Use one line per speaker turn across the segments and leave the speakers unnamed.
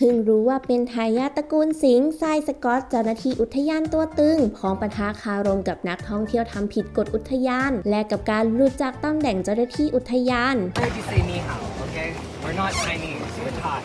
พิ่งรู้ว่าเป็นทายาทตระกูลสิงห์ทรายสกอตเจ้าหน้าที่อุทยานตัวตึงพร้อมปะทะคารมกับนักท่องเที่ยวทำผิดกฎอุทยาน และกับการหลุดจากตำแหน่งเจ้าหน้าที่อุทยาน
We're not Chinese, we're Thai.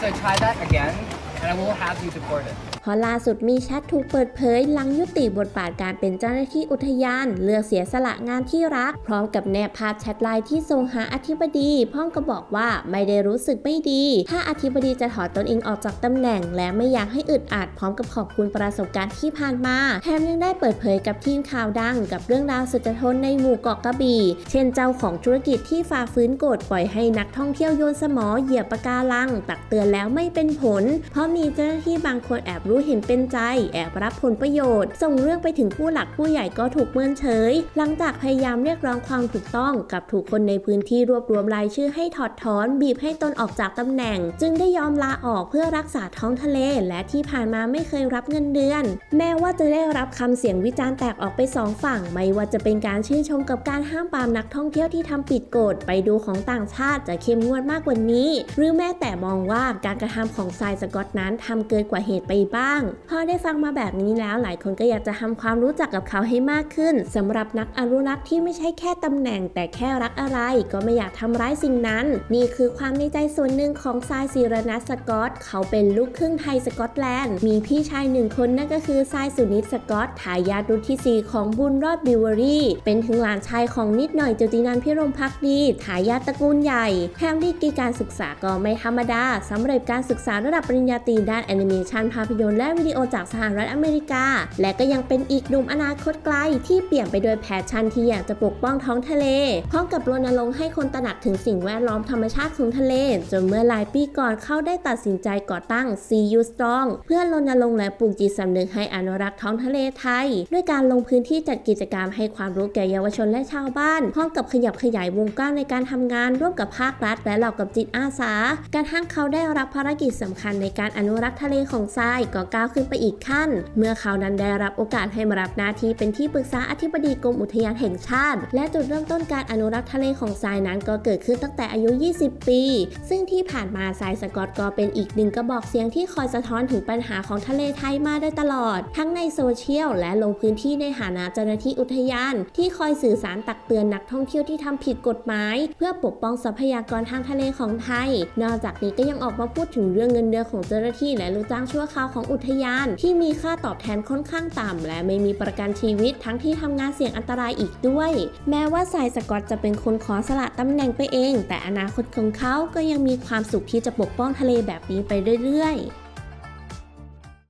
So try that again, and I will have you deported.
เพราะล่าสุดมีแชทถูกเปิดเผยหลังยุติบทบาทการเป็นเจ้าหน้าที่อุทยาน เลือกเสียสละงานที่รัก พร้อมกับแนบภาพแชทไลน์ที่ส่งหาอธิบดี พร้อมกับบอกว่าไม่ได้รู้สึกไม่ดี ถ้าอธิบดีจะถอดตนเองออกจากตำแหน่ง และไม่อยากให้อึดอัดพร้อมกับขอบคุณประสบการณ์ที่ผ่านมา แถมยังได้เปิดเผยกับทีมข่าวดัง กับเรื่องราวสุดทนในหมู่เกาะกระบี่ เช่นเจ้าของธุรกิจที่ฝ่าฝืนกฎปล่อยให้นักท่องเที่ยวโยนสมอเหยียบปะการัง ตักเตือนแล้วไม่เป็นผล เพราะมีเจ้าหน้าที่บางคนแอบรู้เห็นเป็นใจ แอบรับผลประโยชน์ ส่งเรื่องไปถึงผู้หลักผู้ใหญ่ก็ถูกเมินเฉย หลังจากพยายามเรียกร้องความถูกต้องกับถูกคนในพื้นที่รวบรวมรายชื่อให้ถอดถอน บีบให้ตนออกจากตำแหน่ง จึงได้ยอมลาออกเพื่อรักษาท้องทะเล และที่ผ่านมาไม่เคยรับเงินเดือน แม้ว่าจะได้รับคำเสียงวิจารณ์แตกออกไปสองฝั่ง ไม่ว่าจะเป็นการชื่นชมกับการห้ามปรามนักท่องเที่ยวที่ทำผิดกฎไปดูของต่างชาติจะเข้มงวดมากกว่านี้ หรือแม้แต่มองว่าการกระทำของทรายสกอตนั้นทำเกินกว่าเหตุไปบ้างพอได้ฟังมาแบบนี้แล้วหลายคนก็อยากจะทำความรู้จักกับเขาให้มากขึ้นสำหรับนักอนุรักษ์ที่ไม่ใช่แค่ตำแหน่ง แต่แค่รักอะไร ก็ไม่อยากทำร้ายสิ่งนั้น นี่คือความในใจส่วนหนึ่งของทรายศิรนัทสกอต เขาเป็นลูกครึ่งไทยสกอตแลนด์ มีพี่ชายหนึ่งคนนั่นก็คือทรายสุนิตสกอตทายาทรุ่นที่ 4 ของบุญรอดบิวเวอรี่ เป็นถึงหลานชายของนิดหน่อยจุตินันพิรมพักดีทายาทตระกูลใหญ่แถมดีกีการศึกษาก็ไม่ธรรมดาสำหรับการศึกษาระดับปริญญาตรีด้านแอนิเมชันภาพยนตร์และวิดีโอจากสหรัฐอเมริกา และก็ยังเป็นอีกหนุ่มอนาคตไกล ที่เปลี่ยนไปด้วยแพชชั่นที่อยากจะปกป้องท้องทะเล พร้อมกับรณรงค์ให้คนตระหนักถึงสิ่งแวดล้อมธรรมชาติของทะเล จนเมื่อหลายปีก่อนเขาได้ตัดสินใจก่อตั้ง See You Strong เพื่อรณรงค์และปลูกจิตสำนึกให้อนุรักษ์ท้องทะเลไทย ด้วยการลงพื้นที่จัดกิจกรรมให้ความรู้แก่เยาวชนและชาวบ้าน พร้อมกับขยับขยายวงกว้างในการทำงานร่วมกับภาครัฐ และเหล่ากับจิตอาสาการทั้งเขาได้รับภารกิจสำคัญในการอนุรักษ์ทะเลของทรายก็ก้าวขึ้นไปอีกขั้น เมื่อเขานั้นได้รับโอกาสให้มารับหน้าที่เป็นที่ปรึกษาอธิบดีกรมอุทยานแห่งชาติ และจุดเริ่มต้นการอนุรักษ์ทะเลของทรายนั้นก็เกิดขึ้นตั้งแต่อายุ 20 ปี ซึ่งที่ผ่านมาทรายสกอตก็เป็นอีกหนึ่งกระบอกเสียงที่คอยสะท้อนถึงปัญหาของทะเลไทยมาโดยตลอด ทั้งในโซเชียลและลงพื้นที่ในฐานะเจ้าหน้าที่อุทยาน ที่คอยสื่อสารตักเตือนนักท่องเที่ยวที่ทำผิดกฎหมาย เพื่อปกป้องทรัพยากรทางทะเลของไทย นอกจากนี้ก็ยังออกมาพูดถึงเรื่องเงินเดือนของเจ้าหน้าที่และลูกจ้างชั่วคราวของอุทยาน ที่มีค่าตอบแทนค่อนข้างต่ำ และไม่มีประกันชีวิตทั้งที่ทำงานเสี่ยงอันตรายอีกด้วย แม้ว่าสายสกอตจะเป็นคนขอสละตำแหน่งไปเอง แต่อนาคตของเขาก็ยังมีความสุขที่จะปกป้องทะเลแบบนี้ไปเรื่อยๆ